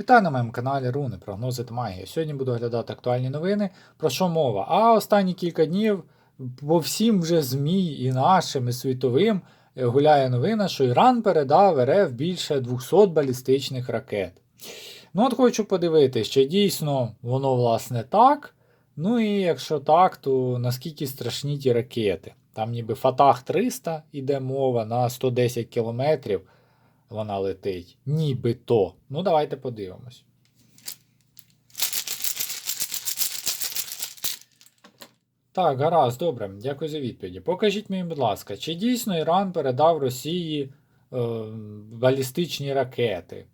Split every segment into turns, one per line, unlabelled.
Вітаю на моєму каналі Руни, прогнози та магія. Сьогодні буду оглядати актуальні новини. Про що мова? А останні кілька днів по всім вже ЗМІ і нашим, і світовим е, гуляє новина, що Іран передав РФ більше 200 балістичних ракет. Ну, от хочу подивитися, чи дійсно воно власне так. Ну і якщо так, то наскільки страшні ті ракети? Там ніби Фатах 300 іде мова на 110 кілометрів вона летить. Нібито. Ну, давайте подивимось. Так, гаразд, добре. Дякую за відповіді. Покажіть мені, будь ласка, чи дійсно Іран передав Росії е, балістичні ракети?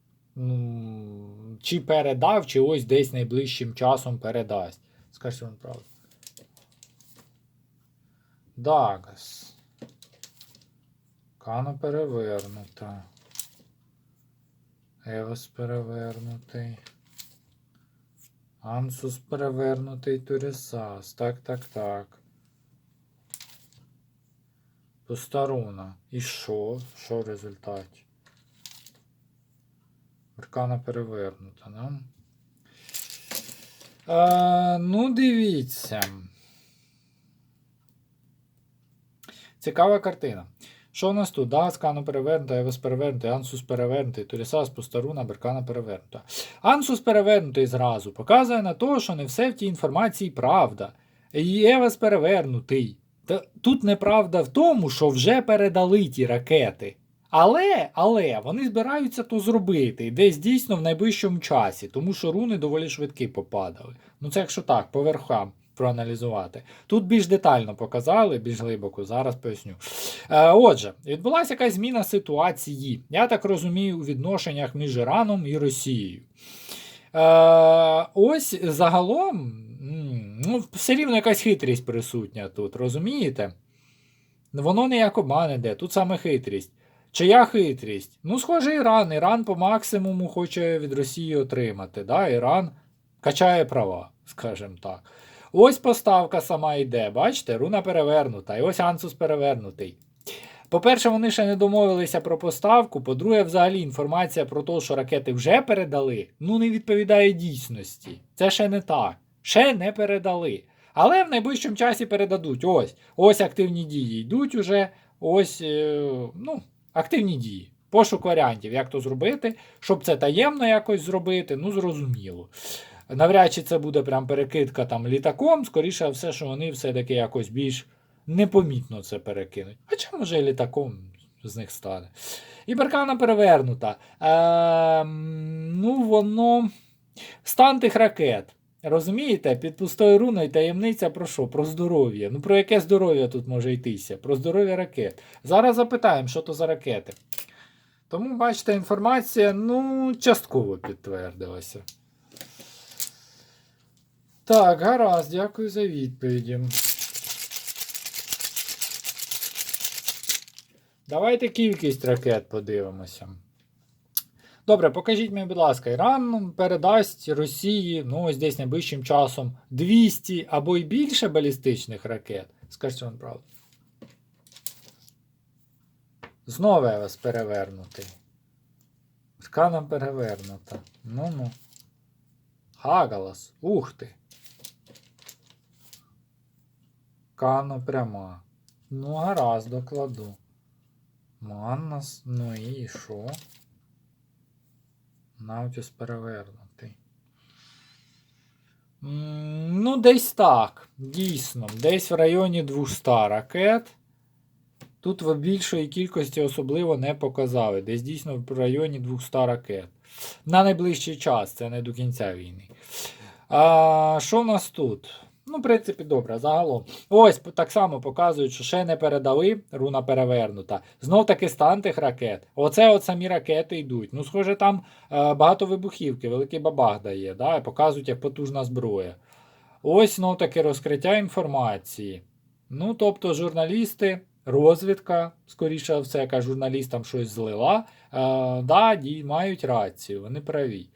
Чи передав, чи ось десь найближчим часом передасть. Скажіть вам правду. Дагас. Кано перевернута. Евос перевернутий. Ансус перевернутий Турісас. Так, так, так. Постаруна. І що? Що в результаті? Аркана перевернута, да? А, ну, дивіться. Цікава картина. Що у нас тут? Да, Скану перевернута, Евес перевернутий, Ансус перевернутий, Турісас Постаруна, Беркана перевернута. Ансус перевернутий зразу показує на те, що не все в тій інформації правда. І Евес перевернутий. Тут неправда в тому, що вже передали ті ракети. Але, але вони збираються то зробити десь дійсно в найближчому часі, тому що руни доволі швидкі попадали. Ну це якщо так, по верхам проаналізувати. Тут більш детально показали, більш глибоко, зараз поясню. Е, отже, відбулася якась зміна ситуації, я так розумію, у відношеннях між Іраном і Росією. Е, ось загалом, ну, все рівно якась хитрість присутня тут, розумієте? Воно не як обман іде, тут саме хитрість. Чия хитрість? Ну, схоже, Іран. Іран по максимуму хоче від Росії отримати. Да? Іран качає права, скажімо так. Ось поставка сама йде, бачите, руна перевернута, і ось Ансус перевернутий. По-перше, вони ще не домовилися про поставку. По-друге, взагалі інформація про те, що ракети вже передали, ну не відповідає дійсності. Це ще не так. Ще не передали. Але в найближчому часі передадуть. Ось ось активні дії йдуть уже. Ось е, ну, активні дії. Пошук варіантів, як то зробити, щоб це таємно якось зробити, ну зрозуміло. Навряд чи це буде прям перекидка там літаком, скоріше все, що вони все-таки якось більш непомітно це перекинуть. Хоча, може, і літаком з них стане. І баркана перевернута. Е, ну, воно. Стан тих ракет. Розумієте, під пустою руною таємниця про що? Про здоров'я. Ну про яке здоров'я тут може йтися? Про здоров'я ракет. Зараз запитаємо, що то за ракети. Тому, бачите, інформація, ну, частково підтвердилася. Так, гаразд, дякую за відповіді. Давайте кількість ракет подивимося. Добре, покажіть мені, будь ласка, Іран передасть Росії, ну, ось десь найближчим часом 200 або й більше балістичних ракет. Скажіть вам правду. Знову я вас перевернутий. Сканом перевернута. Ну-ну. Хагалас. Ух ти. Кано пряма. Ну, гаразд, докладу. Маннас, ну і що? Наутіс перевернутий. Ну, десь так. Дійсно. Десь в районі 200 ракет. Тут в більшої кількості особливо не показали. Десь дійсно в районі 200 ракет. На найближчий час, це не до кінця війни. А, Що в нас тут? Ну, в принципі, добре, загалом. Ось так само показують, що ще не передали, руна перевернута. Знов таки стан тих ракет. Оце от самі ракети йдуть. Ну, схоже, там е, багато вибухівки, великий бабах дає, да, і показують як потужна зброя. Ось знов таки розкриття інформації. Ну, тобто, журналісти, розвідка, скоріше все, яка журналістам щось злила. Е, да, мають рацію, вони праві.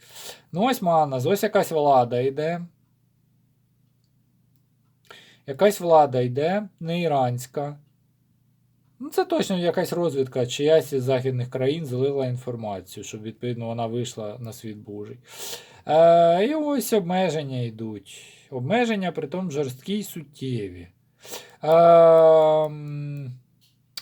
Ну, ось Манас, ось якась влада йде. Якась влада йде, не іранська. Ну, це точно якась розвідка чиясь із західних країн залила інформацію, щоб відповідно вона вийшла на світ Божий. Е, і ось обмеження йдуть. Обмеження при тому жорсткі й суттєві. Е,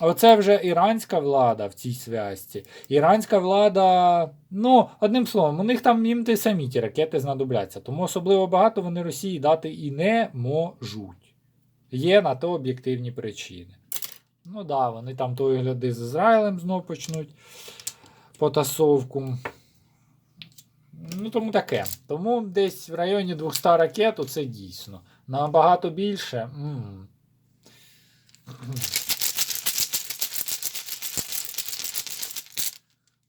оце вже іранська влада в цій зв'язці. Іранська влада, ну, одним словом, у них там їм самі ті ракети знадобляться. Тому особливо багато вони Росії дати і не можуть. Є на то об'єктивні причини. Ну так, да, вони там тої гляди з Ізраїлем знов почнуть потасовку. Ну, тому таке. Тому десь в районі 200 ракет це дійсно. Набагато більше. м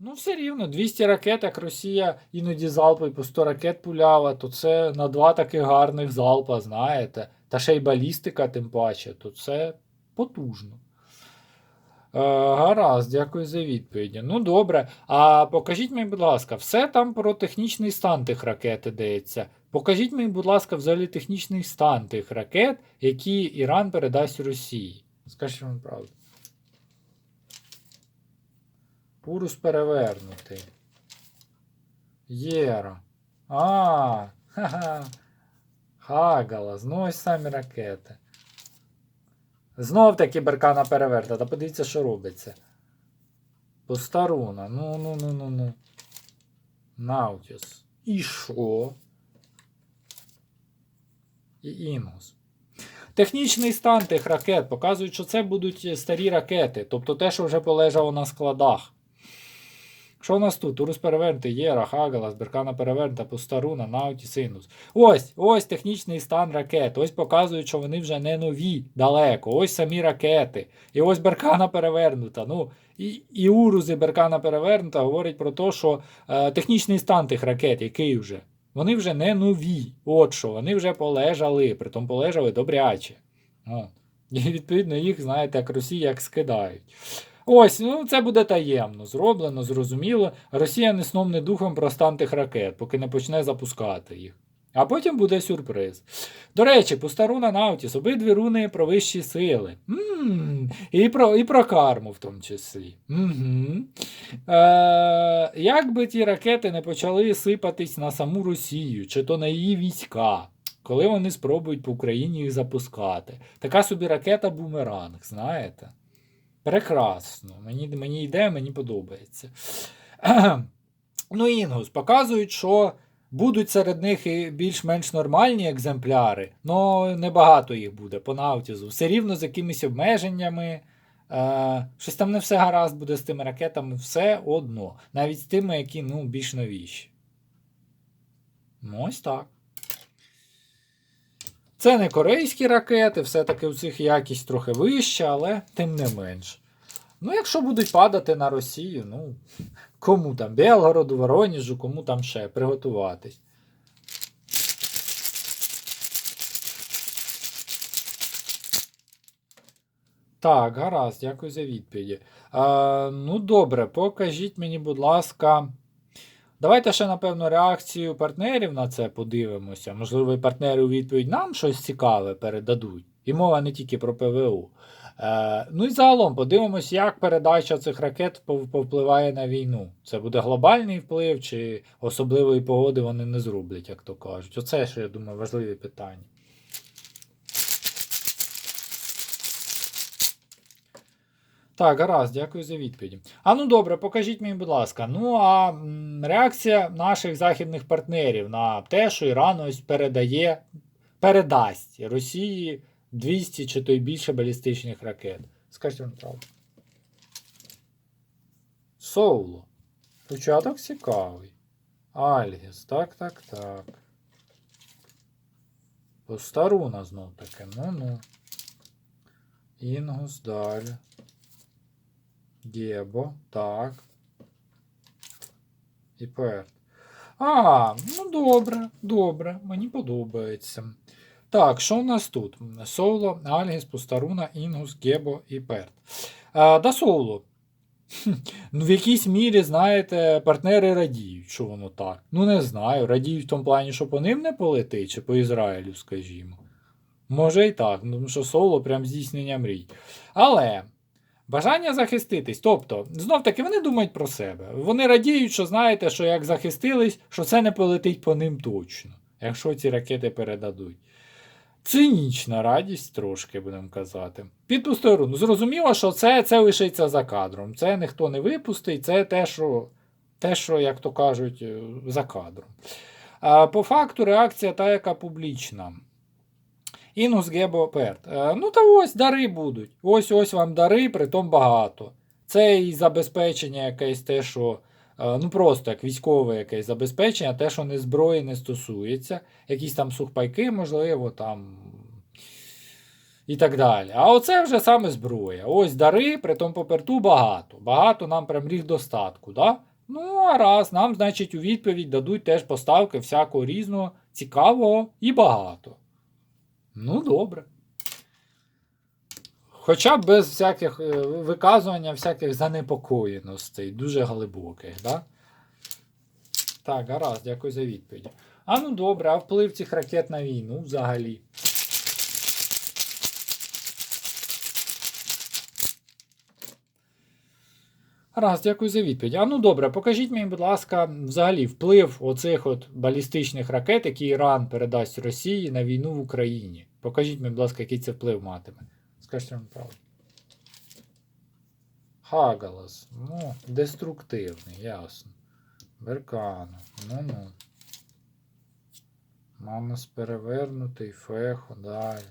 Ну, все рівно, 200 ракет, як Росія іноді залпи по 100 ракет пуляла, то це на два таких гарних залпа, знаєте. Та ще й балістика, тим паче, то це потужно. Е, гаразд, дякую за відповіді. Ну, добре. А покажіть мені, будь ласка, все там про технічний стан тих ракет ідеться. Покажіть мені, будь ласка, взагалі технічний стан тих ракет, які Іран передасть Росії. Скажіть вам правду. Пурус перевернутий. Єра. А, ха-ха. Хагала, знову ж самі ракети. Знов таки беркана переверта. Та подивіться, що робиться. Постаруна. Ну, ну, ну, ну, ну. Наутіс. І що? І Інгус. Технічний стан тих ракет показують, що це будуть старі ракети, тобто те, що вже полежало на складах. Що у нас тут? Урус перевернутий, Єра, Хагалас, Беркана перевернута, Постаруна, Науті, Синус. Ось, ось технічний стан ракет. Ось показують, що вони вже не нові далеко. Ось самі ракети. І ось Беркана перевернута. Ну, і, і Урузи Беркана перевернута говорять про те, що е, технічний стан тих ракет, який вже. Вони вже не нові. От що, вони вже полежали, притом полежали добряче. О. І відповідно їх, знаєте, як Росія як скидають. Ось, ну це буде таємно, зроблено, зрозуміло. Росія не сном, не духом про стан тих ракет, поки не почне запускати їх. А потім буде сюрприз. До речі, Пустаруна Наутіс, обидві руни про вищі сили. М-м, і, про, і про карму в тому числі. Угу. Е, як би ті ракети не почали сипатись на саму Росію, чи то на її війська, коли вони спробують по Україні їх запускати. Така собі ракета бумеранг, знаєте? Прекрасно. Мені мені йде, мені подобається. Ну, Інгус, показують, що будуть серед них і більш-менш нормальні екземпляри, але небагато їх буде по Наутізу. Все рівно з якимись обмеженнями. Е, щось там не все гаразд буде з тими ракетами, все одно. Навіть з тими, які ну, більш новіші. Ну, ось так. Це не корейські ракети, все-таки у цих якість трохи вища, але тим не менш. Ну, якщо будуть падати на Росію, ну, кому там? Белгороду, Вороніжу, кому там ще приготуватись. Так, гаразд, дякую за відповіді. А, ну, добре, покажіть мені, будь ласка. Давайте ще, напевно, реакцію партнерів на це подивимося. Можливо, партнери у відповідь нам щось цікаве передадуть. І мова не тільки про ПВУ. Е, ну і загалом подивимось, як передача цих ракет повпливає на війну. Це буде глобальний вплив, чи особливої погоди вони не зроблять, як то кажуть. Оце ще, я думаю, важливі питання. Так, гаразд, дякую за відповіді. А ну добре, покажіть мені, будь ласка. Ну а м, реакція наших західних партнерів на те, що Іран ось передає, передасть Росії 200 чи то й більше балістичних ракет. Скажіть вам правду. Соуло. Початок цікавий. Альгіс, так, так, так. Постаруна знов таки. Ну-ну. Інгус далі. Гебо, так. І Перт. А, ну добре, добре, мені подобається. Так, що у нас тут? Соло, Альгіс, Постаруна, Інгус, Гебо і Перт. А, да Соло. Ну, в якійсь мірі, знаєте, партнери радіють, що воно так. Ну, не знаю. Радіють в тому плані, що по ним не полетить, чи по Ізраїлю, скажімо. Може і так, ну, тому що соло прям здійснення мрій. Але Бажання захиститись. Тобто, знов таки, вони думають про себе. Вони радіють, що знаєте, що як захистились, що це не полетить по ним точно, якщо ці ракети передадуть. Цинічна радість, трошки будемо казати. Під ту сторону. Зрозуміло, що це, це лишиться за кадром. Це ніхто не випустить, це те, що, те, що як то кажуть, е, за кадром. А по факту реакція та, яка публічна. Інус Гебо Перт. Е, Ну та ось дари будуть. Ось ось вам дари, притом багато. Це і забезпечення якесь те, що. е, Ну просто як військове якесь забезпечення, те, що не зброї не стосується, якісь там сухпайки, можливо, там. І так далі. А оце вже саме зброя. Ось дари, притом по перту багато. Багато нам прям ріг достатку. Да? Ну, а раз, нам, значить, у відповідь дадуть теж поставки всякого різного, цікавого і багато. Ну, добре. Хоча без всяких е, виказування, всяких занепокоєностей, дуже глибоких, да? Так, гаразд, дякую за відповідь. А ну добре, а вплив цих ракет на війну взагалі. Раз, дякую за відповідь. А ну добре, покажіть мені, будь ласка, взагалі вплив оцих от балістичних ракет, які Іран передасть Росії на війну в Україні. Покажіть мені, будь ласка, який це вплив матиме. Скажіть вам правду. Хагалас. Ну, деструктивний, ясно. Беркано. Ну-ну. Мамас перевернутий, фехо, далі.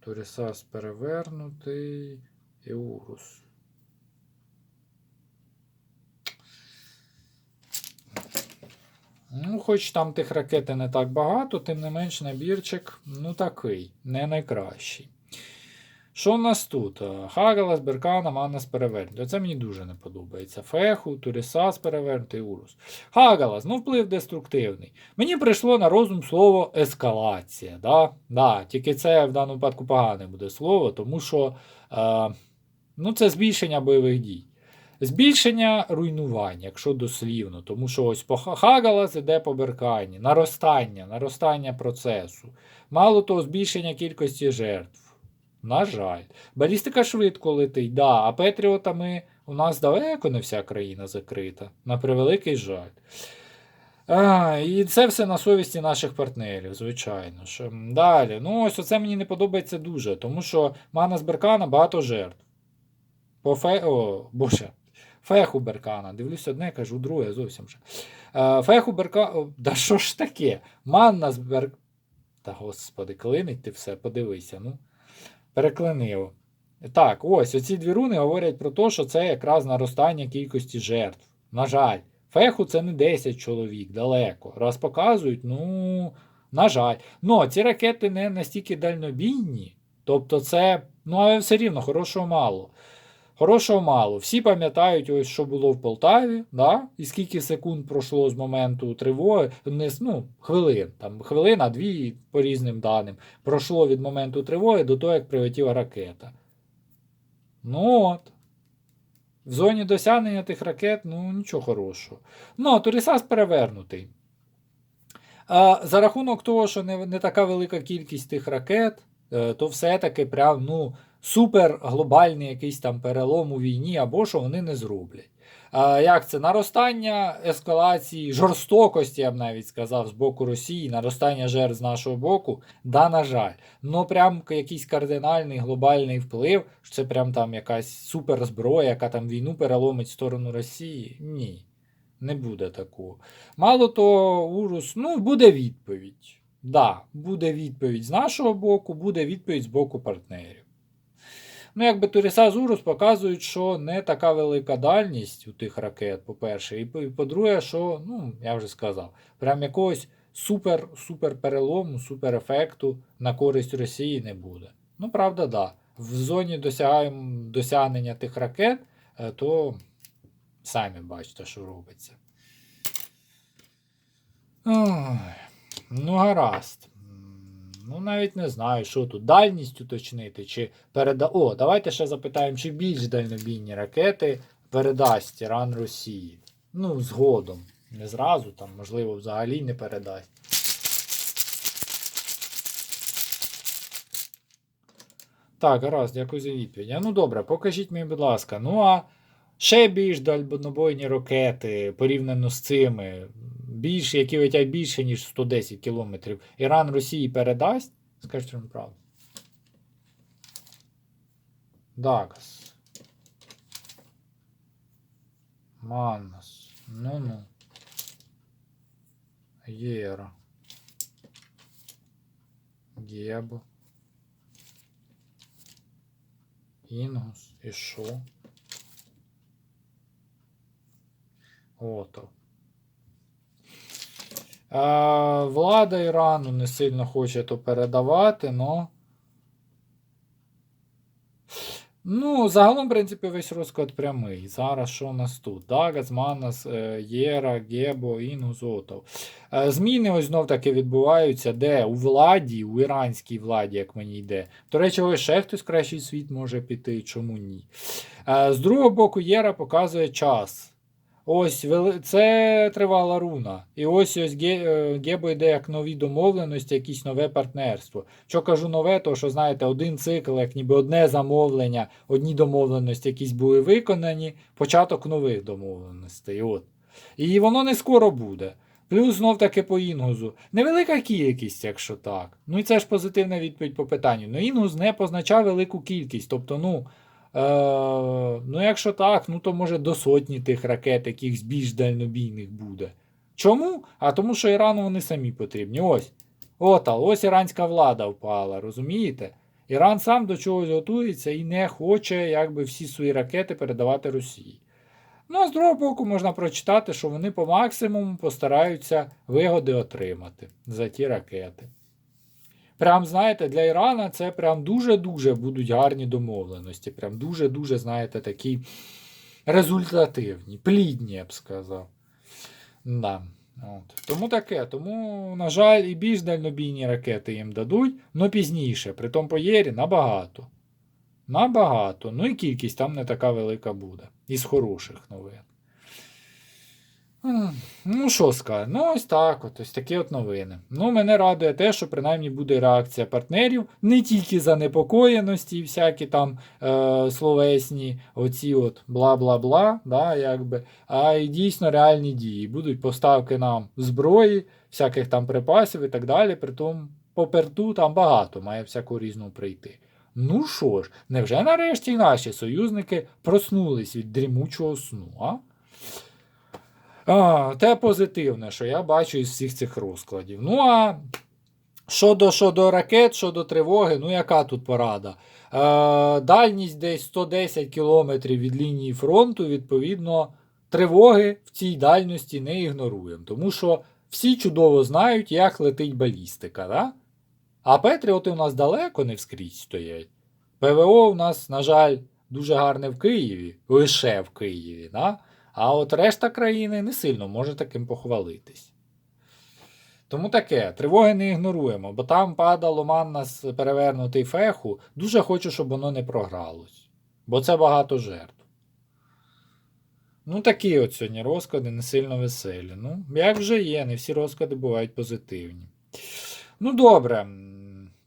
Турісас перевернутий. І. Ну, хоч там тих ракет не так багато, тим не менш набірчик, ну такий, не найкращий. Що в нас тут? Хагалас, Беркана, Маннас перевернутий. Це мені дуже не подобається. Феху, Турісас перевернутий, Урус. Хагалас, ну вплив деструктивний. Мені прийшло на розум слово ескалація. Да? Да, Тільки це в даному випадку погане буде слово, тому що е, ну, це збільшення бойових дій. Збільшення руйнувань, якщо дослівно, тому що ось по Хагалас іде по Беркані, наростання, наростання процесу. Мало того, збільшення кількості жертв. На жаль. Балістика швидко летить, да, а Петріотами у нас далеко не вся країна закрита. На превеликий жаль. А, і це все на совісті наших партнерів, звичайно. ж. Далі. Ну, ось оце мені не подобається дуже, тому що Мана з Беркана багато жертв. По фе... О, боже. Феху Беркана. Дивлюсь одне, кажу, друге зовсім же. Е, Феху Беркана. Да що ж таке? Манна з Бер... Та господи, клинить ти все, подивися. ну. Переклинило. Так, ось оці дві руни говорять про те, що це якраз наростання кількості жертв. На жаль, феху це не 10 чоловік далеко. Раз показують, ну, на жаль. Ну, ці ракети не настільки дальнобійні. Тобто, це, ну, але все рівно, хорошого мало. Хорошого мало. Всі пам'ятають, ось що було в Полтаві, да? і скільки секунд пройшло з моменту тривоги, не, ну, хвилин, там хвилина, дві по різним даним. Пройшло від моменту тривоги до того, як прилетіла ракета. Ну от. В зоні досягнення тих ракет, ну нічого хорошого. Ну, Турісас перевернутий. А, за рахунок того, що не, не така велика кількість тих ракет, е, то все-таки прям, ну, супер глобальний якийсь там перелом у війні, або що вони не зроблять. Як це? Наростання ескалації, жорстокості, я б навіть сказав, з боку Росії, наростання жертв з нашого боку, да, на жаль. Ну, прям якийсь кардинальний глобальний вплив, що це прям там якась суперзброя, яка там війну переломить в сторону Росії. Ні, не буде такого. Мало того, Урус, ну, буде відповідь. Да, буде відповідь з нашого боку, буде відповідь з боку партнерів. Ну, якби Туріса з Урус показують, що не така велика дальність у тих ракет, по-перше, і по- і по-друге, що, ну, я вже сказав, прям якогось супер, супер перелому, супер ефекту на користь Росії не буде. Ну, правда, да. В зоні досягнення тих ракет, е, то самі бачите, що робиться. Ну, гаразд. Ну, навіть не знаю, що тут. Дальність уточнити, чи переда. О, давайте ще запитаємо, чи більш дальнобійні ракети передасть Іран Росії. Ну, згодом. Не зразу, там, можливо, взагалі не передасть. Так, гаразд, дякую за відповідь. Ну добре, покажіть мені, будь ласка. Ну а ще більш дальнобойні ракети порівняно з цими, більш, які летять більше, ніж 110 кілометрів, Іран Росії передасть? Скажіть вам правду. Дагас. Маннас. Ну-ну. Єра. Гебо. Інгус. І що? Ото. А, влада Ірану не сильно хоче то передавати, но. Ну, загалом, в принципі, весь розклад прямий. Зараз що у нас тут? Дагас, Манас, е, Єра, Гебо, Інгус, Отов. Е, Зміни ось знов таки відбуваються, де у владі, у іранській владі, як мені йде. До речі, ще хтось кращий світ може піти, чому ні. Е, З другого боку, Єра показує час. Ось це тривала руна. І ось ось е, Гебо йде як нові домовленості, якесь нове партнерство. Що кажу нове, то що знаєте, один цикл, як ніби одне замовлення, одні домовленості якісь були виконані, початок нових домовленостей. От. І воно не скоро буде. Плюс знов таки по інгузу. Невелика кількість, якщо так. Ну і це ж позитивна відповідь по питанню. Ну інгуз не позначав велику кількість. Тобто, ну. Е, ну, якщо так, ну то може до сотні тих ракет, якихось більш дальнобійних буде. Чому? А тому, що Ірану вони самі потрібні. Ось. Отал, ось іранська влада впала, розумієте? Іран сам до чогось готується і не хоче якби всі свої ракети передавати Росії. Ну, а з другого боку, можна прочитати, що вони по максимуму постараються вигоди отримати за ті ракети. Прям, знаєте, для Ірана це прям дуже-дуже будуть гарні домовленості. Прям дуже-дуже, знаєте, такі результативні, плідні, я б сказав. Да. От. Тому таке. Тому, на жаль, і більш дальнобійні ракети їм дадуть, але пізніше. Притом по Єрі набагато. Набагато. Ну і кількість там не така велика буде. Із хороших новин. Ну, що сказати, ну ось так, от, ось такі от новини. Ну, мене радує те, що принаймні буде реакція партнерів не тільки занепокоєності, і всякі там е, словесні, оці от бла-бла-бла, да, якби, а й дійсно реальні дії. Будуть поставки нам зброї, всяких там припасів і так далі. Притом по перту там багато має всяку різну прийти. Ну що ж, невже нарешті наші союзники проснулись від дрімучого сну, а? А, те позитивне, що я бачу із всіх цих розкладів. Ну а щодо, щодо ракет, щодо тривоги, ну яка тут порада? Е, дальність десь 110 км від лінії фронту, відповідно, тривоги в цій дальності не ігноруємо. Тому що всі чудово знають, як летить балістика. Да? А Петріоти у нас далеко не вскрізь стоять. ПВО у нас, на жаль, дуже гарне в Києві, лише в Києві. Да? А от решта країни не сильно може таким похвалитись. Тому таке, тривоги не ігноруємо, бо там падало манна з перевернутий феху. Дуже хочу, щоб воно не програлось. Бо це багато жертв. Ну, такі от сьогодні розклади не сильно веселі. Ну, як вже є, не всі розклади бувають позитивні. Ну, добре.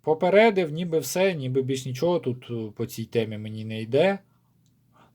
Попередив, ніби все, ніби більш нічого тут е, по цій темі мені не йде.